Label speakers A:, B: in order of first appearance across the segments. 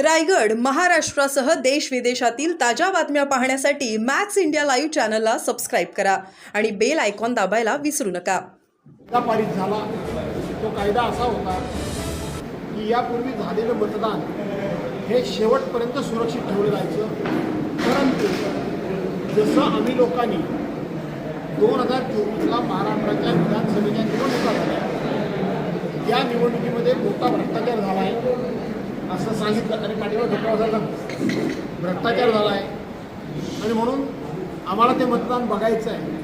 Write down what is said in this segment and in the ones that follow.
A: रायगड महाराष्ट्रासह देश विदेशातील ताज्या बातम्या पाहण्यासाठी मॅक्स इंडिया लाईव्ह चॅनलला सबस्क्राईब करा आणि बेल आयकॉन दाबायला विसरू नका.
B: कायदा पारित झाला. तो कायदा असा होता की यापूर्वी झालेलं मतदान हे शेवटपर्यंत सुरक्षित ठेवलं जायचं. परंतु जसं आम्ही लोकांनी दोन हजार चोवीसला महाराष्ट्राच्या विधानसभेच्या निवडणुका झाल्या या निवडणुकीमध्ये मोठा भ्रष्टाचार झाला आहे. असं सांगितलं तरी पाठीवर धोका झाला भ्रष्टाचार झाला आहे आणि म्हणून आम्हाला ते मतदान बघायचं आहे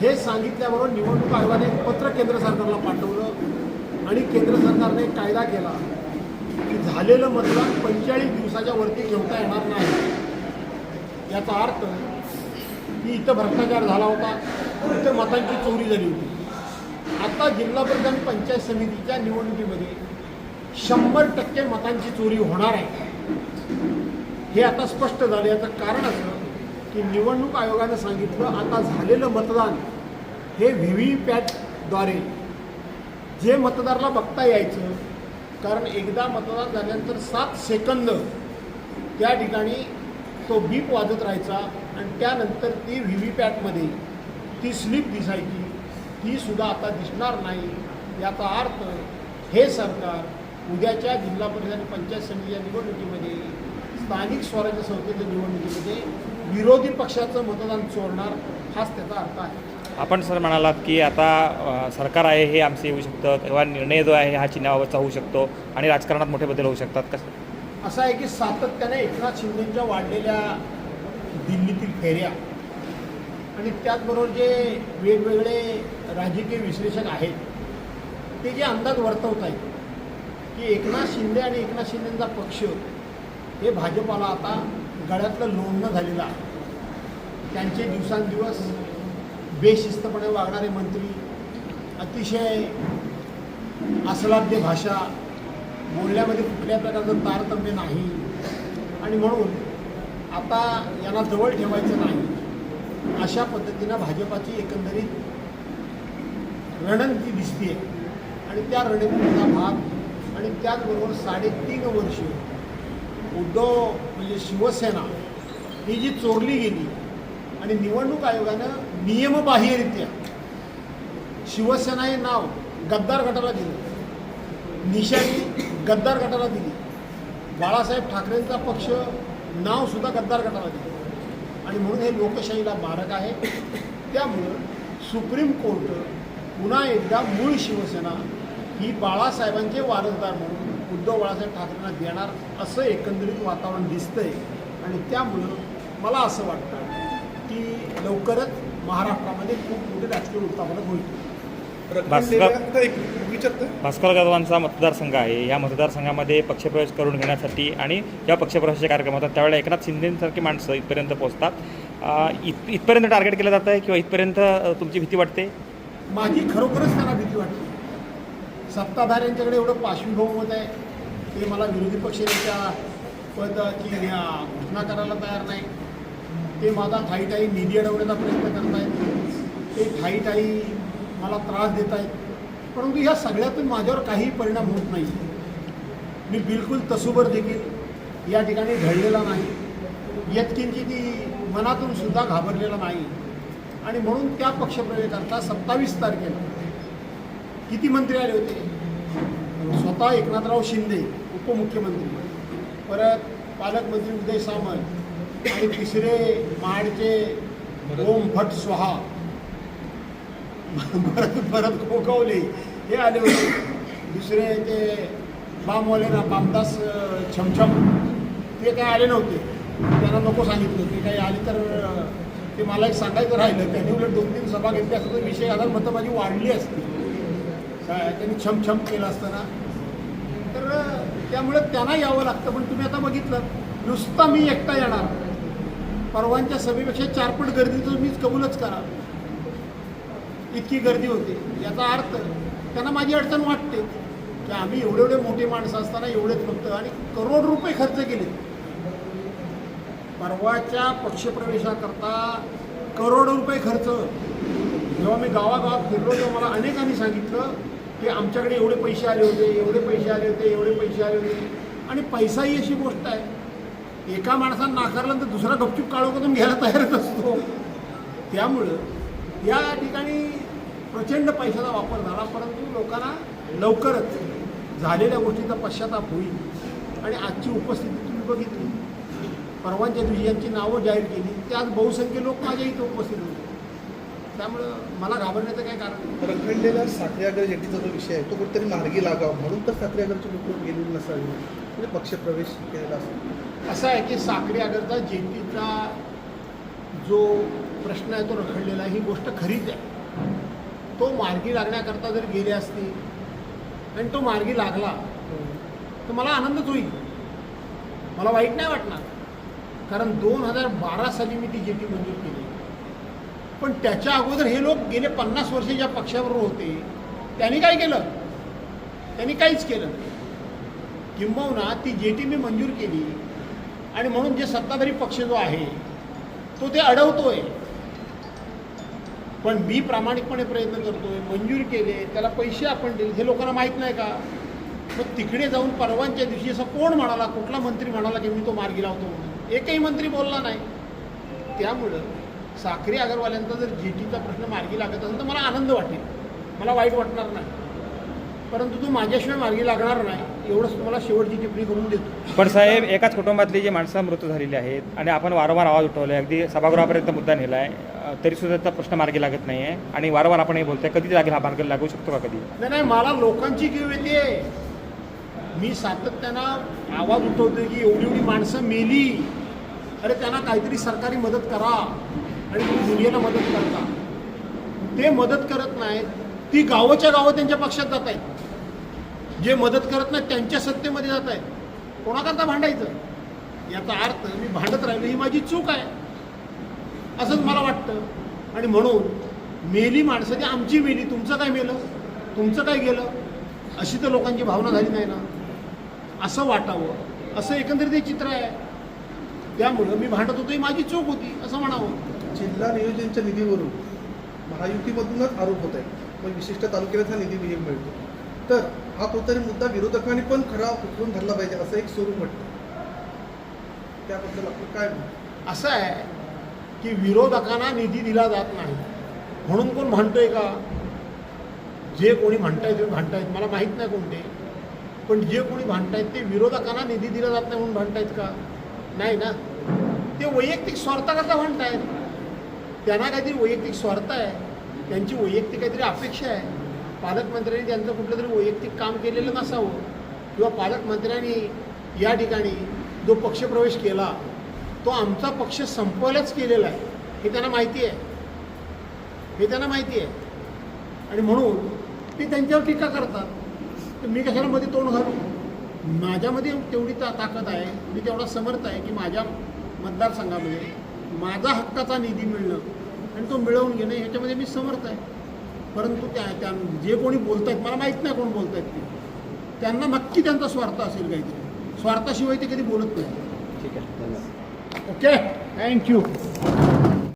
B: हे सांगितल्याबरोबर निवडणूक आयोगाने एक पत्र केंद्र सरकारला पाठवलं आणि केंद्र सरकारने एक कायदा केला की झालेलं मतदान पंचेचाळीस दिवसाच्या वरती ठेवता येणार नाही. याचा अर्थ की इथं भ्रष्टाचार झाला होता इथं मतांची चोरी झाली होती. आता जिल्हा परिषद पंचायत समितीच्या निवडणुकीमध्ये शंभर टक्के मतांची चोरी होणार आहे. हे आता स्पष्ट झालं. याचं कारण असं की निवडणूक आयोगानं सांगितलं आता झालेलं मतदान हे व्ही व्ही पॅटद्वारे जे मतदाराला बघता यायचं कारण एकदा मतदान झाल्यानंतर सात सेकंद त्या ठिकाणी तो बीप वाजत राहायचा आणि त्यानंतर ती व्ही व्ही पॅटमध्ये ती स्लिप दिसायची. ती सुद्धा आता दिसणार नाही. याचा अर्थ हे सरकार उद्याच्या जिल्हा परिषद आणि पंचायत समितीच्या निवडणुकीमध्ये स्थानिक स्वराज्य संस्थेच्या निवडणुकीमध्ये विरोधी पक्षाचं मतदान चोरणार हाच त्याचा अर्थ आहे.
C: आपण सर म्हणालात की आता सरकार आहे हे आमचं येऊ शकतं किंवा निर्णय जो आहे हा चिन्हाबाबतचा होऊ शकतो आणि राजकारणात मोठे बदल होऊ शकतात. कसं?
B: असं आहे की सातत्याने एकनाथ शिंदेच्या वाढलेल्या दिल्लीतील फेऱ्या आणि त्याचबरोबर जे वेगवेगळे राजकीय विश्लेषक आहेत ते जे अंदाज वर्तवत आहेत की एकनाथ शिंदे आणि एकनाथ शिंदेचा पक्ष हे भाजपाला आता गळ्यातलं लोणणं झालेलं आहे. त्यांचे दिवसांदिवस बेशिस्तपणे वागणारे मंत्री अतिशय असलाद्य भाषा बोलण्यामध्ये कुठल्या प्रकारचं तारतम्य नाही. आणि म्हणून आता यांना जवळ ठेवायचं नाही. अशा पद्धतीनं भाजपाची एकंदरीत रणनीती दिसते आणि त्या रणनीतीचा भाग आणि त्याचबरोबर साडेतीन वर्ष उद्धव म्हणजे शिवसेना ही जी चोरली गेली आणि निवडणूक आयोगानं नियमबाह्यरित्या शिवसेना हे नाव गद्दार गटाला दिलं. निशाणी गद्दार गटाला दिली. बाळासाहेब ठाकरेंचा पक्ष नावसुद्धा गद्दार गटाला दिलं. आणि म्हणून हे लोकशाहीला मारक आहे. त्यामुळं सुप्रीम कोर्ट पुन्हा एकदा मूळ शिवसेना ही बाळासाहेबांचे वारसदार म्हणून उद्धव बाळासाहेब ठाकरेंना देणार असं एकंदरीत वातावरण दिसतंय. आणि त्यामुळं मला असं वाटतं की लवकरच महाराष्ट्रामध्ये खूप मोठे राजकीय उत्थापन होईल.
C: भास्कर-
D: एक विचारतं
C: भास्कर जाधवांचा मतदारसंघ आहे. या मतदारसंघामध्ये पक्षप्रवेश करून घेण्यासाठी आणि या पक्षप्रवेशाचे कार्यक्रम होतात त्यावेळेला एकनाथ शिंदेसारखी माणसं इथपर्यंत पोहोचतात. इत इथपर्यंत टार्गेट केलं जातं आहे किंवा इथपर्यंत तुमची भीती वाटते?
B: माझी खरोखरच त्यांना भीती वाटते. सत्ताधाऱ्यांच्याकडे एवढं पार्श्वभूमत आहे. ते मला विरोधी पक्षनेत्या पदाची घोषणा करायला तयार नाही. ते माझा ठाईठाई निधी अडवण्याचा प्रयत्न करत आहेत ते ठाईठाई मला त्रास देत आहेत परंतु ह्या सगळ्यातून माझ्यावर काही परिणाम होत नाही. मी बिलकुल तसूबर देखील या ठिकाणी घडलेला नाही. यत्किंची ती मनातून सुद्धा घाबरलेला नाही. आणि म्हणून त्या पक्षप्रवेशाकरता सत्तावीस तारखेला किती मंत्री आले होते? स्वतः एकनाथराव शिंदे उपमुख्यमंत्री. परत पालकमंत्री उदय सामंत आणि तिसरे महाडचे ओम भट स्वाहा. भरत भरत गोगवले हे आले होते. दुसरे ते बामवाले ना बामदास छमछम. ते काय आले नव्हते. त्यांना नको सांगितलं ते काही आले तर ते मला एक सांगायचं राहिलं. त्यांनी उलट दोन तीन सभा घेतल्या असं तर विषय आधार मतं माझी वाढली असती. काय त्यांनी छमछम केलं असताना. तर त्यामुळे त्यांना यावं लागतं पण तुम्ही आता बघितलं नुसता मी एकटा येणार. परवांच्या सभेपेक्षा चारपट गर्दीचं मीच कबूलच करा. इतकी गर्दी होते. याचा अर्थ त्यांना माझी अडचण वाटते की आम्ही एवढे एवढे मोठे माणसं असताना एवढेच फक्त आणि करोड रुपये खर्च केले. परवाच्या पक्षप्रवेशाकरता करोड रुपये खर्च. जेव्हा मी गावागावात फिरलो तेव्हा मला अनेकांनी सांगितलं की आमच्याकडे एवढे पैसे आले होते एवढे पैसे आले होते एवढे पैसे आले होते. आणि पैसा ही अशी गोष्ट आहे. एका माणसानं नाकारलं तर दुसरा गपचूप काळो करून घ्यायला तयारच असतो. त्यामुळं या ठिकाणी प्रचंड पैशाचा वापर झाला परंतु लोकांना लवकरच झालेल्या गोष्टीचा पश्चाताप होईल. आणि आजची उपस्थिती तुम्ही बघितली. परवांच्या दिवशी यांची नावं जाहीर केली. ते आज बहुसंख्य लोक माझ्या इथं उपस्थित होते. त्यामुळं मला घाबरण्याचं काय कारण.
D: रखडलेला साखरेआगर जेटीचा जो विषय आहे तो कुठेतरी मार्गी लागावा म्हणून तर साखरेआगरचे लोक गेलेली नसावी म्हणजे पक्षप्रवेश केलेला असेल
B: असं आहे की साखरी आगरचा जेटीचा जो प्रश्न आहे तो रखडलेला ही गोष्ट खरीच आहे. तो मार्गी लागण्याकरता जर गेले असते आणि तो मार्गी लागला तर मला आनंदच होईल. मला वाईट नाही वाटणार. कारण दोन हजार बारा साली मी ती जेटी मंजूर केली. पण त्याच्या अगोदर हे लोक गेले पन्नास वर्ष ज्या पक्षाबरोबर होते त्यांनी काय केलं? त्यांनी काहीच केलं किंबहुना ती जे टी मी मंजूर केली आणि म्हणून जे सत्ताधारी पक्ष जो आहे तो ते अडवतोय. पण मी प्रामाणिकपणे प्रयत्न करतोय मंजूर केले त्याला पैसे आपण दिले हे लोकांना माहीत नाही का? मग तिकडे जाऊन परवांच्या दिवशी असं कोण म्हणाला कुठला मंत्री म्हणाला की मी तो मार्गी लावतो म्हणून? एकही मंत्री बोलला नाही. त्यामुळं साखरी अगरवाल्यांचा जर जेटीचा प्रश्न मार्गी लागत असेल तर मला आनंद वाटेल. मला वाईट वाटणार नाही. परंतु तो माझ्याशिवाय मार्गी लागणार नाही एवढंच तुम्हाला शेवटची टिप्पणी करून देतो.
C: पण साहेब एकाच कुटुंबातली जी माणसं मृत्यू झालेली आहेत आणि आपण वारंवार आवाज उठवले अगदी सभागृहापर्यंत मुद्दा नेला आहे तरीसुद्धा त्याचा प्रश्न मार्गी लागत नाही आहे आणि वारंवार आपण हे बोलतोय कधी लागेल हा मार्ग लागू शकतो का कधी?
B: नाही नाही मला लोकांची कीव येते. मी सातत्यानं आवाज उठवतोय की एवढी एवढी माणसं मेली. अरे त्यांना काहीतरी सरकारी मदत करा. आणि तुम्ही मीडियाला मदत करता. ते मदत करत नाहीत ती गावाच्या गावं त्यांच्या पक्षात जात आहेत. जे मदत करत नाहीत त्यांच्या सत्तेमध्ये जात आहेत. कोणाकरता भांडायचं? याचा अर्थ मी भांडत राहिलो ही माझी चूक आहे. असंच मला वाटतं. आणि म्हणून मेली माणसं ती आमची मेली तुमचं काय मेलं? तुमचं काय गेलं? अशी तर लोकांची भावना झाली नाही ना. असं वाटावं असं एकंदरीत हे चित्र आहे. त्यामुळं मी भांडत होतो ही माझी चूक होती असं म्हणावं.
D: जिल्हा नियोजनच्या निधीवरून महायुतीमधूनच आरोप होत आहे पण विशिष्ट तालुक्यात हा निधी विहीर मिळतो. तर हा कोणतरी मुद्दा विरोधकांनी पण खरा उचलून धरला पाहिजे असं एक स्वरूप म्हटलं. त्याबद्दल आपण काय
B: असं आहे की विरोधकांना निधी दिला जात नाही. म्हणून कोण म्हणतोय का? जे कोणी म्हणतायत ते भांडतायत मला माहीत नाही कोणते. पण जे कोणी भांडतायत ते विरोधकांना निधी दिला जात नाही म्हणून म्हणतायत का? नाही ना? ते वैयक्तिक स्वार्थाकरता म्हणतायत. त्यांना काहीतरी वैयक्तिक स्वार्थ आहे. त्यांची वैयक्तिक काहीतरी अपेक्षा आहे. पालकमंत्र्यांनी त्यांचं कुठलं तरी वैयक्तिक काम केलेलं नसावं. किंवा पालकमंत्र्यांनी या ठिकाणी जो पक्षप्रवेश केला तो आमचा पक्ष संपवायलाच केलेला आहे. हे त्यांना माहिती आहे. हे त्यांना माहिती आहे. आणि म्हणून ते त्यांच्यावर टीका करतात. तर मी कशाला मध्ये तोंड घालू? माझ्यामध्ये तेवढी ता ताकद आहे. मी तेवढा समर्थ आहे की माझ्या मतदारसंघामध्ये माझा हक्काचा निधी मिळणं आणि तो मिळवून घेणं ह्याच्यामध्ये मी समर्थ आहे. परंतु त्या त्या जे कोणी बोलत आहेत मला माहीत नाही कोण बोलत आहेत ते. त्यांना नक्की त्यांचा स्वार्थ असेल काहीतरी. स्वार्थाशिवाय ते कधी बोलत नाही
C: ठीक आहे
B: ओके थँक्यू